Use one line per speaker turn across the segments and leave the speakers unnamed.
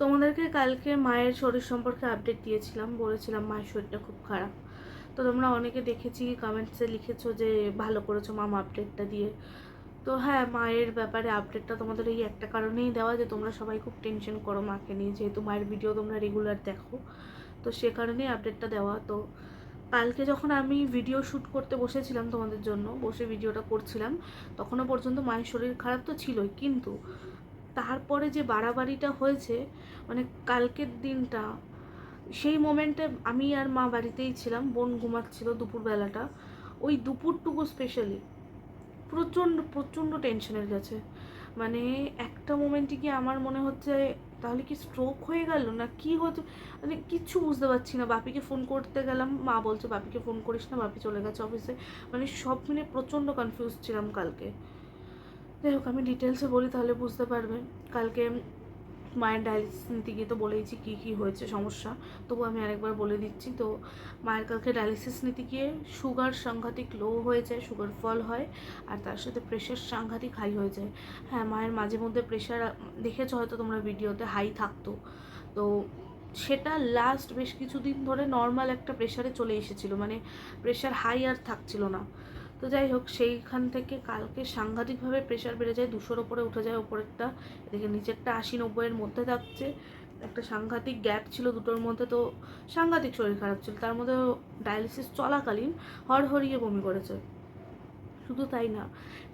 তোমাদেরকে কালকে মায়ের শরীর সম্পর্কে আপডেট দিয়েছিলাম। বলেছিলাম মায়ের শরীরটা খুব খারাপ। তো তোমরা অনেকে দেখেছি কমেন্টসে লিখেছো যে ভালো করেছ মাম আপডেটটা দিয়ে। তো হ্যাঁ মায়ের ব্যাপারে আপডেটটা তোমাদের এই একটা কারণেই দেওয়া যে তোমরা সবাই খুব টেনশন করো মাকে নিয়ে, যেহেতু মায়ের ভিডিও তোমরা রেগুলার দেখো। তো সে কারণেই আপডেটটা দেওয়া। তো কালকে যখন আমি ভিডিও শ্যুট করতে বসেছিলাম তোমাদের জন্য, বসে ভিডিওটা করছিলাম, তখনও পর্যন্ত মায়ের শরীর খারাপ তো ছিলই। কিন্তু তারপরে যে বাড়াবাড়িটা হয়েছে মানে কালকের দিনটা, সেই মোমেন্টে আমি আর মা বাড়িতেই ছিলাম, বোন ঘুমাচ্ছিল দুপুরবেলাটা। ওই দুপুরটুকু স্পেশালি প্রচণ্ড প্রচণ্ড টেনশনের গেছে মানে একটা মোমেন্টে কি আমার মনে হচ্ছে, তাহলে কি স্ট্রোক হয়ে গেল না কি হচ্ছে? মানে কিচ্ছু বুঝতে পারছি না। বাপিকে ফোন করতে গেলাম, মা বলছে, বাপিকে ফোন করিস না, বাপি চলে গেছে অফিসে মানে সব মিলে প্রচণ্ড কনফিউজ ছিলাম কালকে। যাই হোক, আমি ডিটেলসে বলি তাহলে বুঝতে পারবে। কালকে মায়ের ডায়ালিসিস নিতে গিয়ে তো বলেইছি কী কী হয়েছে, সমস্যা। তবু আমি আরেকবার বলে দিচ্ছি, তো মায়ের কালকে ডায়ালিসিস নিতে গিয়ে সুগার সাংঘাতিক লো হয়ে যায় সুগার ফল হয়, আর তার সাথে প্রেশার সাংঘাতিক হাই হয়ে যায়। হ্যাঁ মায়ের মাঝে মধ্যে প্রেশার দেখেছ হয়তো তোমরা ভিডিওতে হাই থাকতো। তো সেটা লাস্ট বেশ কিছুদিন ধরে নর্মাল একটা প্রেশারে চলে এসেছিল মানে প্রেশার হাই আর থাকছিল না। তো যাই হোক, সেইখান থেকে কালকে সাংঘাতিকভাবে প্রেশার বেড়ে যায়, দুশোর ওপরে উঠে যায়, ওপরেরটা। এদিকে নিচেরটা আশি নব্বইয়ের মধ্যে থাকছে। একটা সাংঘাতিক গ্যাপ ছিল দুটোর মধ্যে, তো সাংঘাতিক শরীর খারাপ ছিল। তার মধ্যে ডায়ালিসিস চলাকালীন হড়হড়িয়ে বমি করেছে। শুধু তাই না,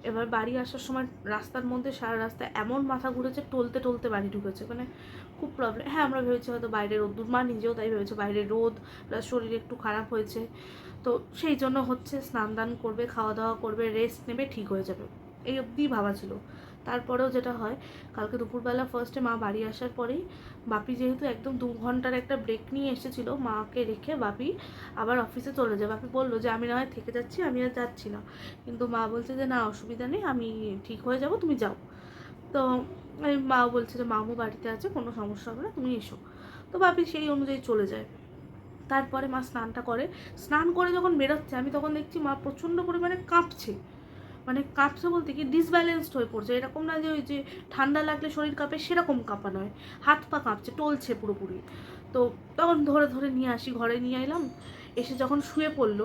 এবার বাড়ি আসার সময় রাস্তার মধ্যে সারা রাস্তায় এমন মাথা ঘুরেছে, টলতে টলতে বাড়ি ঢুকেছে। মানে খুব প্রবলেম হ্যাঁ আমরা ভেবেছি হয়তো বাইরে রোদ্দুর মা নিজেও তাই ভেবেছে, বাইরে রোদ প্লাস শরীর একটু খারাপ হয়েছে। তো সেই জন্য হচ্ছে স্নান দান করবে, খাওয়া দাওয়া করবে রেস্ট নেবে, ঠিক হয়ে যাবে। এই অবধিই ভাবা ছিল। তারপরেও যেটা হয়, কালকে দুপুরবেলা ফার্স্টে মা বাড়ি আসার পরেই বাপি যেহেতু একদম দু ঘণ্টার একটা ব্রেক নিয়ে এসেছিল, মাকে রেখে বাপি আবার অফিসে চলে যায়। বাপি বলল যে, আমি না হয় থেকে যাচ্ছি, আমি আর যাচ্ছি না। কিন্তু মা বলছে যে, না, অসুবিধা নেই, আমি ঠিক হয়ে যাব, তুমি যাও। তো মা বলছে যে, মামু বাড়িতে আছে, কোনো সমস্যা হবে না, তুমি এসো। তো বাপি সেই অনুযায়ী চলে যায়। তারপরে মা স্নানটা করে। স্নান করে যখন বেরোচ্ছে, আমি তখন দেখছি মা প্রচণ্ড পরিমাণে কাঁপছে। মানে কাঁপছে বলতে কি ডিসব্যালেন্সড হয়ে পড়ছে। এরকম না যে ওই যে ঠান্ডা লাগলে শরীর কাঁপে, সেরকম কাঁপা নয় হাত পা কাঁপছে, টলছে পুরোপুরি। তো তখন ধরে ধরে নিয়ে আসি, ঘরে নিয়ে এলাম। এসে যখন শুয়ে পড়ল,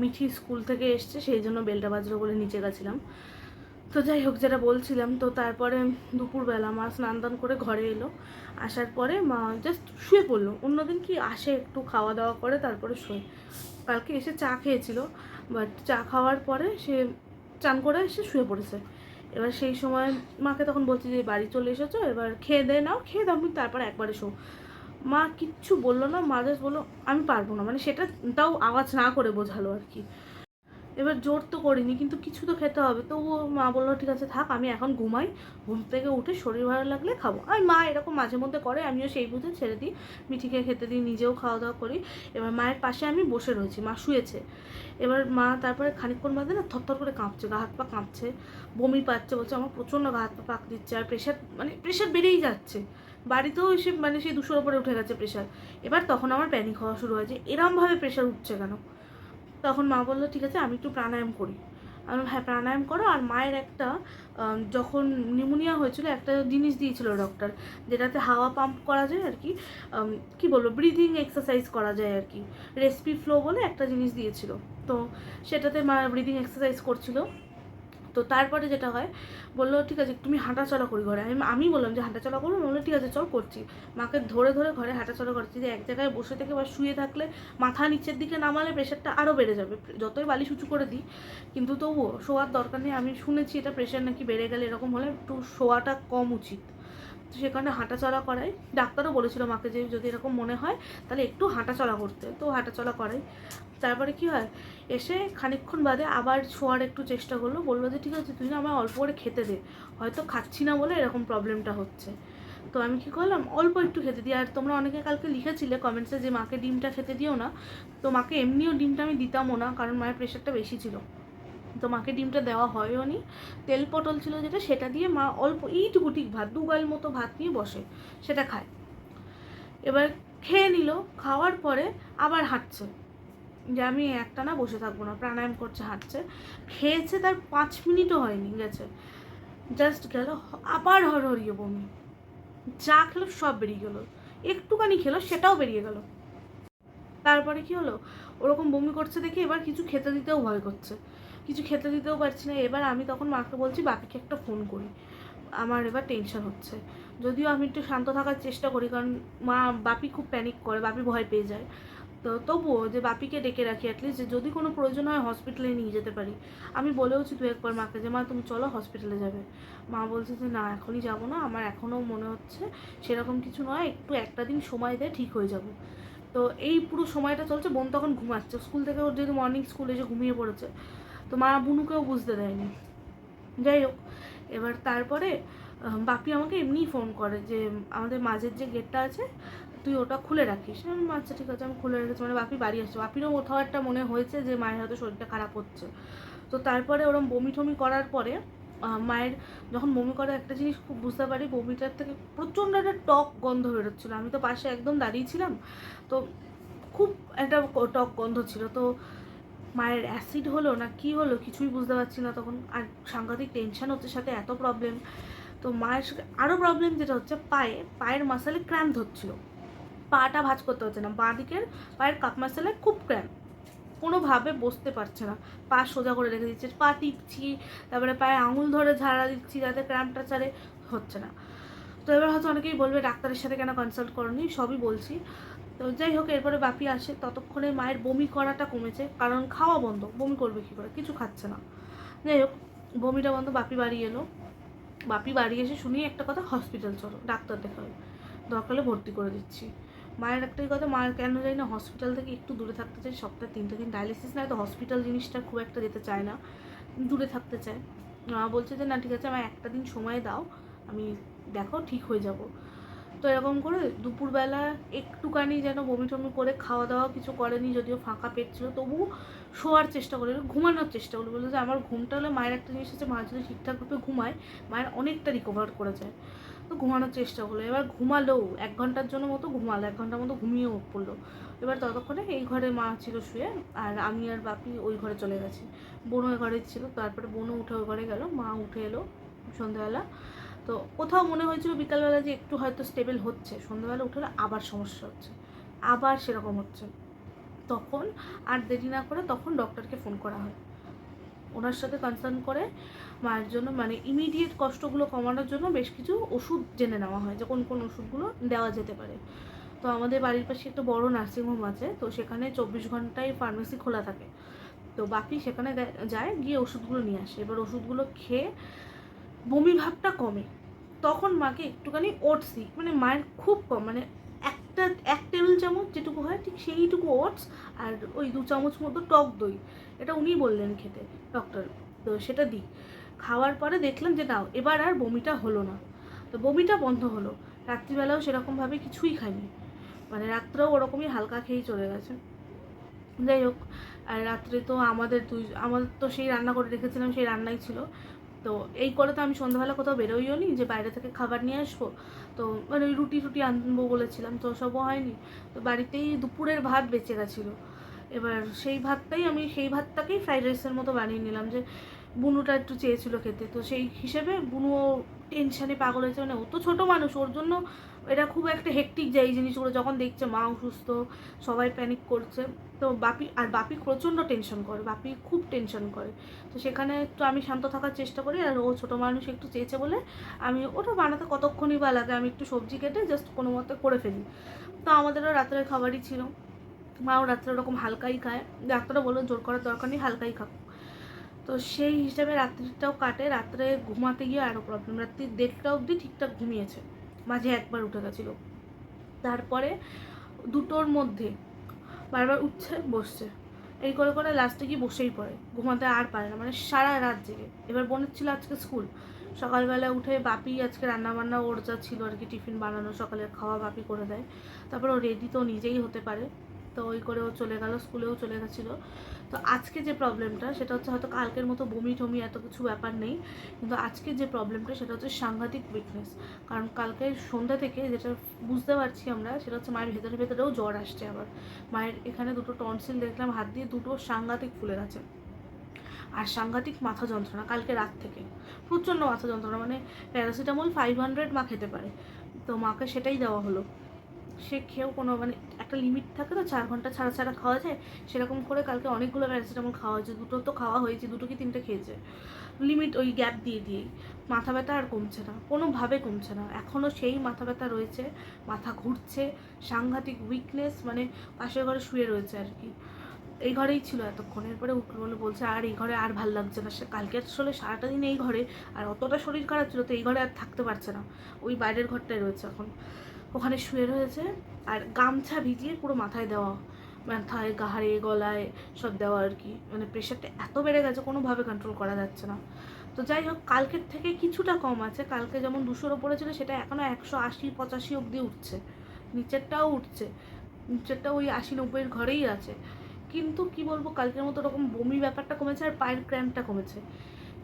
মিঠি স্কুল থেকে এসছে, সেই জন্য বেলটা বাজলো বলে নিচে গেছিলাম। তো যাই হোক, যেটা বলছিলাম, তো তারপরে দুপুরবেলা মা স্নান দান করে ঘরে এলো। আসার পরে মা জাস্ট শুয়ে পড়ল। অন্যদিন কি আসে একটু খাওয়া দাওয়া করে, তারপরে শোয়। কালকে এসে চা খেয়েছিল বাট চা খাওয়ার পরে সে চান করে এসে শুয়ে পড়েছে। এবার সেই সময় মাকে তখন বলছি যে, বাড়ি চলে এসেছ, এবার খেয়ে দে নাও, খেয়ে দাও, তুমি তারপরে একবারে শো। মা কিচ্ছু বলল না, মা জাস্ট বলল, আমি পারব না। মানে সেটা তাও আওয়াজ না করে বোঝালো আর কি। এবার জোর তো করিনি, কিন্তু কিছু তো খেতে হবে। তবুও মা বলল, ঠিক আছে, থাক, আমি এখন ঘুমাই। ঘুম থেকে উঠে শরীর ভালো লাগলে খাব। আর মা এরকম মাঝে মধ্যে করে, আমিও সেই বুঝে ছেড়ে দিই। মিঠিকে খেতে দিই, নিজেও খাওয়া দাওয়া করি। এবার মায়ের পাশে আমি বসে রয়েছি, মা শুয়েছে। এবার মা তারপরে খানিকক্ষণ বাদে না থরথর করে কাঁপছে, গা হাত পা কাঁপছে, বমি পাচ্ছে, বলছে, আমার প্রচণ্ড গা হাত পা পাক দিচ্ছে, আর প্রেশার মানে প্রেশার বেড়েই যাচ্ছে। বাড়িতেও সে মানে সেই দুশোর ওপরে উঠে গেছে প্রেশার এবার তখন আমার প্যানিক হওয়া শুরু হয়েছে। এরমভাবে প্রেশার উঠছে কেন? তখন মা বলল, ঠিক আছে, আমি একটু প্রাণায়াম করি। আমি হ্যাঁ প্রাণায়াম করো। আর মায়ের একটা যখন নিউমোনিয়া হয়েছিল, একটা জিনিস দিয়েছিল ডক্টর যেটাতে হাওয়া পাম্প করা যায় আর কি কি বলব ব্রিদিং এক্সারসাইজ করা যায় আর কি রেসিপি ফ্লো বলে একটা জিনিস দিয়েছিল। তো সেটাতে মা ব্রিদিং এক্সারসাইজ করছিল। তো তারপরে যেটা হয়, বলল, ঠিক আছে, তুমি হাঁটাচলা করি ঘরে। আমি আমি বললাম যে, হাঁটাচলা করব? বলল, ঠিক আছে, চল করছি। মাকে ধরে ধরে ঘরে হাঁটাচলা করছি যে, এক জায়গায় বসে থেকে বা শুয়ে থাকলে মাথা নিচের দিকে নামালে প্রেশারটা আরও বেড়ে যাবে। যতই বালিশ উঁচু করে দিই, কিন্তু তবুও শোয়ার দরকার নেই। আমি শুনেছি এটা প্রেশার নাকি বেড়ে গেলে এরকম হলে একটু শোয়াটা কম উচিত। তো সে কারণে হাঁটাচলা করাই। ডাক্তারও বলেছিল মাকে যে, যদি এরকম মনে হয়, তাহলে একটু হাঁটাচলা করতে। তো হাঁটাচলা করাই। তারপরে কি হয়? এসে খানিকক্ষণ বাদে আবার ছোঁয়ার একটু চেষ্টা করল। বলল যে, ঠিক আছে, তুই না আমায় অল্প করে খেতে দে। হয়তো খাচ্ছি না বলে এরকম প্রবলেমটা হচ্ছে। তো আমি কি করলাম? অল্প একটু খেতে দিই। আর তোমরা অনেকে কালকে লিখেছিলে কমেন্টসে যে, মাকে ডিমটা খেতে দিও না। তো মাকে এমনিও ডিমটা আমি দিতামও না, কারণ মায়ের প্রেশারটা বেশি ছিল। তো মাকে ডিমটা দেওয়া হয়ও নি। তেল পটল ছিল যেটা, সেটা দিয়ে মা অল্প এইটুকু ঠিক ভাত, দু গাল মতো ভাত নিয়ে বসে, সেটা খায়। এবার খেয়ে নিল, খাওয়ার পরে আবার হাঁটছে। যে আমি একটা না বসে থাকব না, প্রাণায়াম করছে, হাঁটছে। খেয়েছে তার পাঁচ মিনিটও হয়নি, গেছে। জাস্ট গেল, আবার হরহরিয়ে বমি। যা খেলো সব বেরিয়ে গেলো। একটুখানি খেলো, সেটাও বেরিয়ে গেল। তারপরে কি হলো? ওরকম বমি করছে দেখে এবার কিছু খেতে দিতেও ভয় করছে। কিছু খেতে দিতেও পারছি না। এবার আমি তখন মাকে বলছি বাপিকে একটা ফোন করি। আমার এবার টেনশন হচ্ছে। যদিও আমি একটু শান্ত থাকার চেষ্টা করি, কারণ মা, বাপি খুব প্যানিক করে, বাপি ভয় পেয়ে যায়। তো তবুও যে বাপিকে ডেকে রাখি অ্যাটলিস্ট যে যদি কোনো প্রয়োজন হয় হসপিটালে নিয়ে যেতে পারি। আমি বলেওছি দু একবার মাকে যে, মা, তুমি চলো হসপিটালে যাবে। মা বলছে যে, না, এখনই যাব না। আমার এখনও মনে হচ্ছে সেরকম কিছু নয়। একটু একটা দিন সময় দেয় ঠিক হয়ে যাব। তো এই পুরো সময়টা চলছে। বোন তখন ঘুমাচ্ছে। স্কুল থেকে ওর যেহেতু মর্নিং স্কুলে এসে ঘুমিয়ে পড়েছে। তো মা বুনুকেও বুঝতে দেয়নি। যাই হোক, এবার তারপরে বাপি আমাকে এমনিই ফোন করে যে, আমাদের মাঝের যে গেটটা আছে তুই ওটা খুলে রাখিস। আমি আচ্ছা ঠিক আছে, আমি খুলে রেখেছি। মানে বাপি বাড়ি আসছে। বাপিরও কোথাও একটা মনে হয়েছে যে, মায়ের হয়তো শরীরটা খারাপ হচ্ছে। তো তারপরে ওরম বমি টমি করার পরে মায়ের যখন বমি করে একটা জিনিস খুব বুঝতে পারি, বমিটার থেকে প্রচণ্ড একটা টক গন্ধ বেরোচ্ছিলো। আমি তো পাশে একদম দাঁড়িয়েছিলাম তো খুব একটা টক গন্ধ ছিল। তো মায়ের অ্যাসিড হলো না কি হলো কিছুই বুঝতে পারছি না তখন। আর সাংঘাতিক টেনশন হচ্ছে, সাথে এত প্রবলেম তো মায়ের সাথে আরও প্রবলেম যেটা হচ্ছে, পায়ে, পায়ের মাসালে ক্র্যাম্প হচ্ছিল পাটা ভাঁজ করতে হচ্ছে না। বাঁ দিকের পায়ের কাপ মাসালে খুব ক্র্যাম্প কোনোভাবে বসতে পারছে না। পা সোজা করে রেখে দিচ্ছে, পা টিপছি, তারপরে পায়ে আঙুল ধরে ঝাড়া দিচ্ছি যাতে ক্র্যাম্পটা ছাড়ে, হচ্ছে না। তো এবার হয়তো অনেকেই বলবে, ডাক্তারের সাথে কেন কনসাল্ট করনি? সবই বলছি। তো যাই হোক, এরপরে বাপি আসে। ততক্ষণে মায়ের বমি করাটা কমেছে, কারণ খাওয়া বন্ধ। বমি করবে কী করে? কিছু খাচ্ছে না। যাই হোক, বমিটা বন্ধ, বাপি বাড়ি এলো। বাপি বাড়ি এসে শুনি একটা কথা, হসপিটাল চলো, ডাক্তার দেখাবে। দরকার ভর্তি করে দিচ্ছি। মায়ের একটাই কথা মায়ের কেন জানি না হসপিটাল থেকে একটু দূরে থাকতে চাই সপ্তাহে তিনটে দিন ডায়ালিসিস না তো হসপিটাল জিনিসটা খুব একটা যেতে চায় না, দূরে থাকতে চায়। মা বলছে যে, না, ঠিক আছে আমার একটা দিন সময় দাও, আমি দেখো, ঠিক হয়ে যাব। তো এরকম করে দুপুরবেলা একটুখানি যেন বমি টমি করে খাওয়া দাওয়া কিছু করেনি, যদিও ফাঁকা পেট ছিল, তবু শোয়ার চেষ্টা করে, ঘুমানোর চেষ্টা করল বলল যে, আমার ঘুমটা হলে মায়ের একটা জিনিস আছে, মা যদি ঠিকঠাকভাবে ঘুমায়, মায়ের অনেকটা রিকভার করে যায়। তো ঘুমানোর চেষ্টা করল। এবার ঘুমালোও এক ঘণ্টার জন্য মতো ঘুমালো, এক ঘণ্টার মতো ঘুমিয়েও পড়ল। এবার ততক্ষণে এই ঘরে মা ছিল শুয়ে, আর আমি আর বাপি ওই ঘরে চলে গেছি। বোনও ঘরে ছিল, তারপরে বোনও উঠে ওই ঘরে গেল, মা উঠে এলো সন্ধ্যাবেলা। তো কোথাও মনে হয়েছিল বিকালবেলা যে একটু হয়তো স্টেবল হচ্ছে, সন্ধ্যাবেলা উঠে আবার সমস্যা হচ্ছে, আবার সেরকম হচ্ছে। তখন আর দেরি না করে তখন ডক্টরকে ফোন করা হয়। ওনার সাথে কনসার্ন করে মায়ের জন্য মানে ইমিডিয়েট কষ্টগুলো কমানোর জন্য বেশ কিছু ওষুধ জেনে নেওয়া হয় যে কোন কোন ওষুধগুলো দেওয়া যেতে পারে। তো আমাদের বাড়ির পাশে একটা বড় নার্সিংহোম আছে, তো সেখানে চব্বিশ ঘন্টায় ফার্মেসি খোলা থাকে। তো বাপি সেখানে যায়, গিয়ে ওষুধগুলো নিয়ে আসে। এবার ওষুধগুলো খেয়ে বমি ভাবটা কমে। তখন মাকে একটুখানি ওটস দিই। মানে মায়ের খুব কম মানে একটা, এক টেবিল চামচ যেটুকু হয়, ঠিক সেইটুকু ওটস আর ওই দু চামচ মতো টক দই। এটা উনি বললেন খেতে ডক্টর তো সেটা দিই। খাওয়ার পরে দেখলাম যে, নাও, এবার আর বমিটা হলো না। তো বমিটা বন্ধ হলো। রাত্রিবেলাও সেরকমভাবে কিছুই খাইনি। মানে রাত্রেও ওরকমই হালকা খেয়েই চলে গেছে। যাই হোক, আর রাত্রে তো আমাদের দুই, আমাদের তো সেই রান্না করে রেখেছিলাম, সেই রান্নাই ছিল। তো এই করে তো আমি সন্ধ্যাবেলা কোথাও বেরোইও নি, যে বাইরে থেকে খাবার নিয়ে আসব। তো মানে ওই রুটি টুটি আনব বলেছিলাম, তো সবও হয়নি। তো বাড়িতেই দুপুরের ভাত বেঁচে গেছিল। এবার সেই ভাতটাই আমি, সেই ভাতটাকেই ফ্রাইড রাইসের মতো বানিয়ে নিলাম যে বুনুটা একটু চেয়েছিল খেতে। তো সেই হিসেবে বুনুও টেনশানে পাগল হয়েছে। মানে ও তো ছোটো মানুষ, ওর জন্য এটা খুব একটা হেকটিক যায় এই জিনিসগুলো যখন দেখছে মা অসুস্থ, সবাই প্যানিক করছে। তো বাপি, আর বাপি প্রচণ্ড টেনশন করে, বাপি খুব টেনশন করে। তো সেখানে একটু আমি শান্ত থাকার চেষ্টা করি, আর ও ছোটো মানুষ একটু চেয়েছে বলে আমি ওটা বানাতে কতক্ষণই বা লাগে, আমি একটু সবজি কেটে জাস্ট কোনো মতে করে ফেলি। তো আমাদেরও রাত্রের খাবারই ছিল। মাও রাত্রে ওরকম হালকাই খায়। ডাক্তারও বলল, জোর করার দরকার নেই, হালকাই খাও তো সেই হিসাবে রাত্রিটাও কাটে। রাত্রে ঘুমাতে গিয়ে আরও প্রবলেম রাত্রি দেড়টা অবধি ঠিকঠাক ঘুমিয়েছে। মাঝে একবার উঠে গেছিল। তারপরে দুটোর মধ্যে বারবার উঠছে, বসছে। এই করে করে লাস্টে গিয়ে বসেই পড়ে। ঘুমাতে আর পারে না মানে সারা রাত জেগে। এবার বোনের ছিল আজকে স্কুল সকালবেলা উঠে বাপি আজকে রান্নাবান্না, ওর যা ছিল আর কি টিফিন বানানো সকালের খাওয়া বাপি করে দেয়। তারপর ও রেডি তো নিজেই হতে পারে। তো ওই করে ও চলে গেল স্কুলেও চলে গেছিল। তো আজকে যে প্রবলেমটা সেটা হচ্ছে হয়তো কালকের মতো বমি টমি এত কিছু ব্যাপার নেই, কিন্তু আজকে যে প্রবলেমটা সেটা হচ্ছে সাংঘাতিক উইকনেস কারণ কালকে সন্ধ্যা থেকে যেটা বুঝতে পারছি আমরা, সেটা হচ্ছে মায়ের ভেতরে ভেতরেও জ্বর আসছে আবার। মায়ের এখানে দুটো টনসিল দেখলাম, হাত দিয়ে দুটো সাংঘাতিক ফুলে গেছে। আর সাংঘাতিক মাথা যন্ত্রণা, কালকে রাত থেকে। প্রচণ্ড মাথা যন্ত্রণা মানে প্যারাসিটামল ফাইভ হান্ড্রেড মা খেতে পারে। তো মাকে সেটাই দেওয়া হলো। সে খেয়েও কোনো মানে একটা লিমিট থাকে তো, চার ঘণ্টা ছাড়া ছাড়া খাওয়া যায়, সেরকম করে কালকে অনেকগুলো প্যারাসিটামল খাওয়া হয়েছে, দুটো তো খাওয়া হয়েছে, দুটো কি তিনটে খেয়েছে। লিমিট ওই গ্যাপ দিয়ে দিয়েই। মাথা ব্যথা আর কমছে না, কোনোভাবে কমছে না। এখনও সেই মাথা ব্যথা রয়েছে, মাথা ঘুরছে, সাংঘাতিক উইকনেস মানে পাশের ঘরে শুয়ে রয়েছে আর কি। এই ঘরেই ছিল এতক্ষণ, এরপরে উঠল বলে বলছে, আর এই ঘরে আর ভালো লাগছে না। সে কালকে আসলে সারাটা দিন এই ঘরে, আর অতটা শরীর খারাপ ছিল তো এই ঘরে আর থাকতে পারছে না। ওই বাইরের ঘরটায় রয়েছে এখন। ওখানে শুয়ে রয়েছে। আর গামছা ভিজিয়ে পুরো মাথায় দেওয়া। মাথায় গাহারে গলায় সব দেওয়া আর কি। মানে প্রেশারটা এত বেড়ে গেছে, কোনোভাবে কন্ট্রোল করা যাচ্ছে না। তো যাই হোক, কালকের থেকে কিছুটা কম আছে। কালকে যেমন দুশোর ওপরে ছিল, সেটা এখনও একশো আশি, পঁচাশি অবধি উঠছে। নিচেরটাও উঠছে। নিচেরটা ওই আশি, নব্বইয়ের ঘরেই আছে। কিন্তু কি বলব, কালকের মতো ওরকম বমি ব্যাপারটা কমেছে আর পায়ের ক্র্যাম্পটা কমেছে।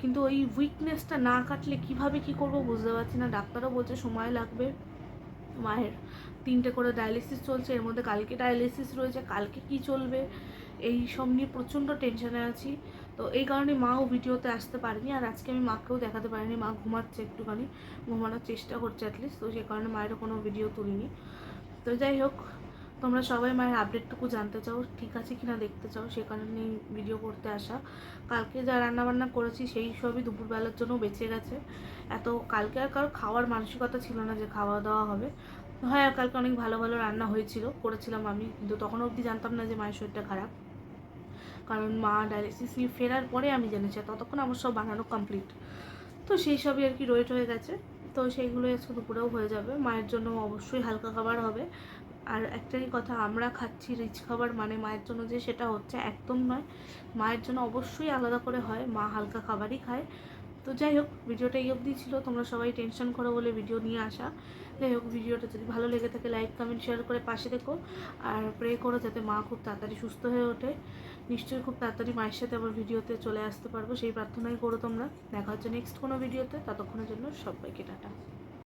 কিন্তু ওই উইকনেসটা না কাটলে কীভাবে কি করব বুঝতে পারছি না। ডাক্তারও বলছে সময় লাগবে। মায়ের তিনটে করে ডায়ালিসিস চলছে, এর মধ্যে কালকে ডায়ালিসিস রয়েছে, কালকে কি চলবে, এই সব নিয়ে প্রচণ্ড টেনশনে আছি। তো এই কারণে মাও ভিডিওতে আসতে পারেনি, আর আজকে আমি মাকেও দেখাতে পারিনি, মা ঘুমাচ্ছে একটুখানি, ঘুমানোর চেষ্টা করছে অ্যাটলিস্ট তো সেই কারণে মায়েরও কোনো ভিডিও তুলিনি। তো যাই হোক, তোমরা সবাই মায়ের আপডেটটুকু জানতে চাও, ঠিক আছে কিনা দেখতে চাও, সে কারণেই ভিডিও করতে আসা। কালকে যা রান্নাবান্না করেছি, সেই সবই দুপুরবেলার জন্য বেঁচে গেছে। এত কালকে আর কারও খাওয়ার মানসিকতা ছিল না যে খাওয়া দাওয়া হবে। হ্যাঁ কালকে অনেক ভালো ভালো রান্না হয়েছিল, করেছিলাম আমি, কিন্তু তখন অবধি জানতাম না যে মায়ের শরীরটা খারাপ। কারণ মা ডায়ালিসিস নিয়ে ফেরার পরে আমি জেনেছি ততক্ষণ আমার সব বানানো কমপ্লিট তো সেই সবই আর কি রয়েট হয়ে গেছে। তো সেইগুলোই আজকে দুপুরেও হয়ে যাবে। মায়ের জন্য অবশ্যই হালকা খাবার হবে। আর একটাই কথা, আমরা খাচ্ছি রিচ খাবার মানে মায়ের জন্য যে সেটা হচ্ছে একদম নয়। মায়ের জন্য অবশ্যই আলাদা করে হয়। মা হালকা খাবারই খায়। তো যাই হোক, ভিডিওটা এই অবধি ছিল। তোমরা সবাই টেনশন করো বলে ভিডিও নিয়ে আসা। যাই হোক, ভিডিওটা যদি ভালো লেগে থাকে, লাইক, কমেন্ট, শেয়ার করে পাশে দেখো আর প্রে করো যাতে মা খুব তাড়াতাড়ি সুস্থ হয়ে ওঠে। নিশ্চয়ই খুব তাড়াতাড়ি মায়ের সাথে আবার ভিডিওতে চলে আসতে পারব। সেই প্রার্থনাই করো তোমরা। দেখা হচ্ছে নেক্সট কোনো ভিডিওতে। ততক্ষণের জন্য সবাইকে টাটা।